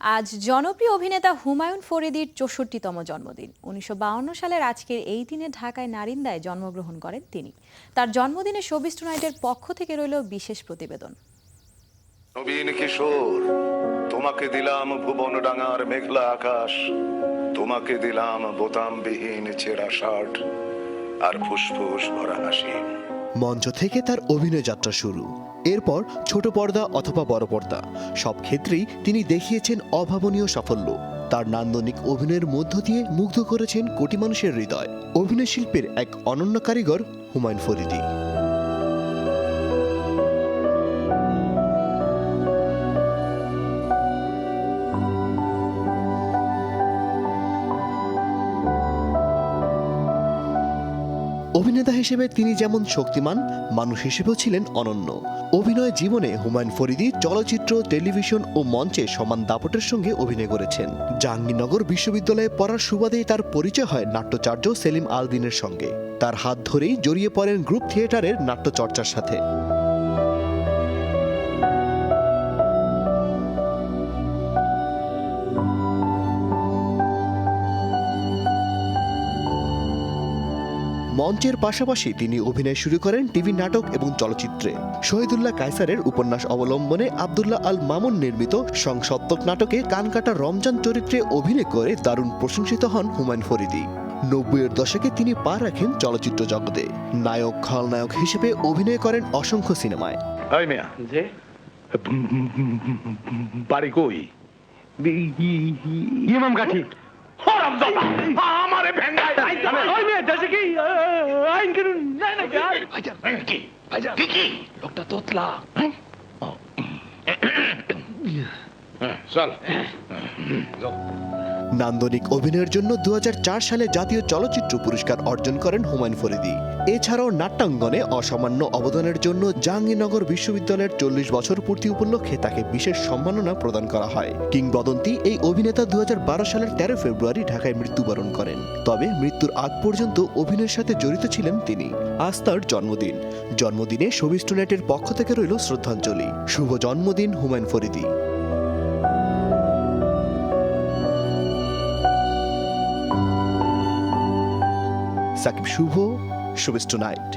আজ জনপ্রিয় অভিনেতা হুমায়ুন ফরিদির চৌষট্টিতম জন্মদিন। উনিশশো সালের আজকের এই দিনে ঢাকায় নারিন্দায় জন্মগ্রহণ করেন তিনি। তার জন্মদিনে শোবিস টুনাইটের পক্ষ থেকে রইল বিশেষ প্রতিবেদন। নবীন কিশোর, তোমাকে দিলাম ভুবন ডাঙার মেঘলা আকাশ, তোমাকে দিলাম বোতামবিহীন শার্ট আর ফুসফুস ভরা হাসি। মঞ্চ থেকে তার অভিনয় যাত্রা শুরু। এরপর ছোট পর্দা অথবা বড় পর্দা। সব ক্ষেত্রেই তিনি দেখিয়েছেন অভাবনীয় সাফল্য। তার নান্দনিক অভিনয়ের মধ্য দিয়ে মুগ্ধ করেছেন কোটি মানুষের হৃদয়। অভিনয় শিল্পের এক অনন্য কারিগর হুমায়ুন ফরিদি। অভিনেতা হিসেবে তিনি যেমন শক্তিমান, মানুষ হিসেবেও ছিলেন অনন্য। অভিনয় জীবনে হুমায়ুন ফরিদি চলচ্চিত্র, টেলিভিশন ও মঞ্চে সমান দাপটের সঙ্গে অভিনয় করেছেন। জাহাঙ্গীরনগর বিশ্ববিদ্যালয়ে পড়ার সুবাদেই তার পরিচয় হয় নাট্যচার্য সেলিম আলদিনের সঙ্গে। তার হাত ধরেই জড়িয়ে পড়েন গ্রুপ থিয়েটারের নাট্যচর্চার সাথে। মঞ্চের পাশাপাশি তিনি অভিনয় শুরু করেন টিভি নাটক এবং চলচ্চিত্রে। শহীদুল্লাহ কায়সারের উপন্যাস অবলম্বনে আবদুল্লাহ আল মামুন নির্মিত সংসত্তক নাটকে কানকাটা রমজান চরিত্রে অভিনয় করে দারুণ প্রশংসিত হন হুমায়ুন ফরিদি। নব্বইয়ের দশকে তিনি পা রাখেন চলচ্চিত্র জগতে। নায়ক খলনায়ক হিসেবে অভিনয় করেন অসংখ্য সিনেমায়। ওই মিয়া। যে বাড়ি কই? ইমাম কাঠি। আমারে কি লোকটা তোতলা। চল। নান্দনিক অভিনয়ের জন্য দু হাজার চার সালে জাতীয় চলচ্চিত্র পুরস্কার অর্জন করেন হুমায়ুন ফরিদি। এছাড়াও নাট্যাঙ্গনে অসামান্য অবদানের জন্য জাহাঙ্গীরনগর বিশ্ববিদ্যালয়ের চল্লিশ বছর পূর্তি উপলক্ষে তাকে বিশেষ সম্মাননা প্রদান করা হয়। কিংবদন্তি এই অভিনেতা দু হাজার বারো সালের তেরো ফেব্রুয়ারি ঢাকায় মৃত্যুবরণ করেন। তবে মৃত্যুর আগ পর্যন্ত অভিনয়ের সাথে জড়িত ছিলেন তিনি। আজ তার জন্মদিন। জন্মদিনে শোভিস্টুনেটের পক্ষ থেকে রইল শ্রদ্ধাঞ্জলি। শুভ জন্মদিন, হুমায়ুন ফরিদি। সাকিব শুভ শুভেচ্ছু নাইট।